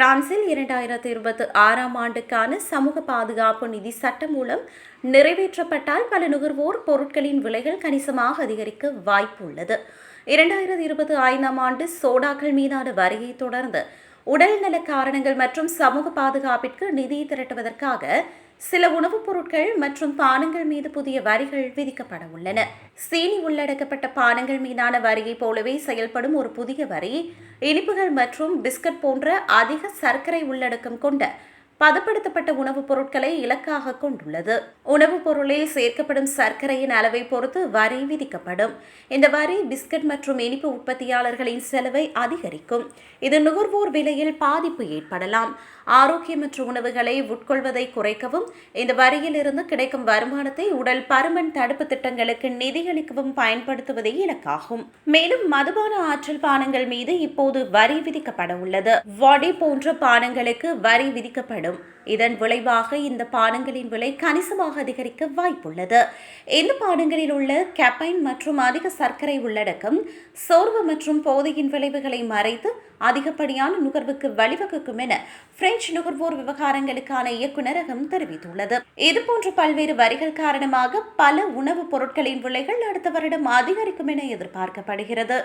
பிரான்சில் இரண்டாயிரத்து இருபத்தி ஆறாம் ஆண்டுக்கான சமூக பாதுகாப்பு நிதி சட்டம் மூலம் நிறைவேற்றப்பட்டால் பல நுகர்வோர் பொருட்களின் விலைகள் கணிசமாக அதிகரிக்க வாய்ப்பு உள்ளது இரண்டாயிரத்து இருபத்தி ஐந்தாம் ஆண்டு சோடாக்கள் மீதான வரியை தொடர்ந்து உடல்நல காரணங்கள் மற்றும் சமூக பாதுகாப்பிற்கு நிதி திரட்டுவதற்காக சில உணவுப் பொருட்கள் மற்றும் பானங்கள் மீது புதிய வரிகள் விதிக்கப்பட உள்ளன. சீனி உள்ளடக்கப்பட்ட பானங்கள் மீதான வரியைப் போலவே செயல்படும் ஒரு புதிய வரி இனிப்புகள் மற்றும் பிஸ்கட் போன்ற அதிக சர்க்கரை உள்ளடக்கம் கொண்ட பதப்படுத்தப்பட்ட உணவுப் பொருட்களை இலக்காக கொண்டுள்ளது. உணவுப் பொருளில் சேர்க்கப்படும் சர்க்கரையின் அளவை பொறுத்து வரி விதிக்கப்படும். இந்த வரி பிஸ்கட் மற்றும் இனிப்பு உற்பத்தியாளர்களின் செலவை அதிகரிக்கும். இது நுகர்வோர் விலையில் பாதிப்பு ஏற்படலாம். ஆரோக்கியமற்ற உணவுகளை உட்கொள்வதை குறைக்கவும் இந்த வரியிலிருந்து கிடைக்கும் வருமானத்தை உடல் பருமன் தடுப்பு திட்டங்களுக்கு நிதியளிக்கவும் பயன்படுத்துவதே இலக்காகும். மேலும் மதுபான ஆற்றல் பானங்கள் மீது இப்போது வரி விதிக்கப்பட உள்ளது வடி போன்ற பானங்களுக்கு வரி விதிக்கப்படும். இதன் விளைவாக இந்த பானங்களின் விலை கணிசமாக அதிகரிக்க வாய்ப்புள்ளது. இந்த பானங்களில் உள்ள கெப்பைன் மற்றும் அதிக சர்க்கரை உள்ளடக்கம் சோர்வு மற்றும் போதையின் விளைவுகளை மறைத்து அதிகப்படியான நுகர்வுக்கு வழிவகுக்கும் என பிரெஞ்சு நுகர்வோர் விவகாரங்களுக்கான இயக்குநரகம் தெரிவித்துள்ளது. இதுபோன்ற பல்வேறு வரிகள் காரணமாக பல உணவுப் பொருட்களின் விலைகள் அடுத்த வருடம் அதிகரிக்கும் என எதிர்பார்க்கப்படுகிறது.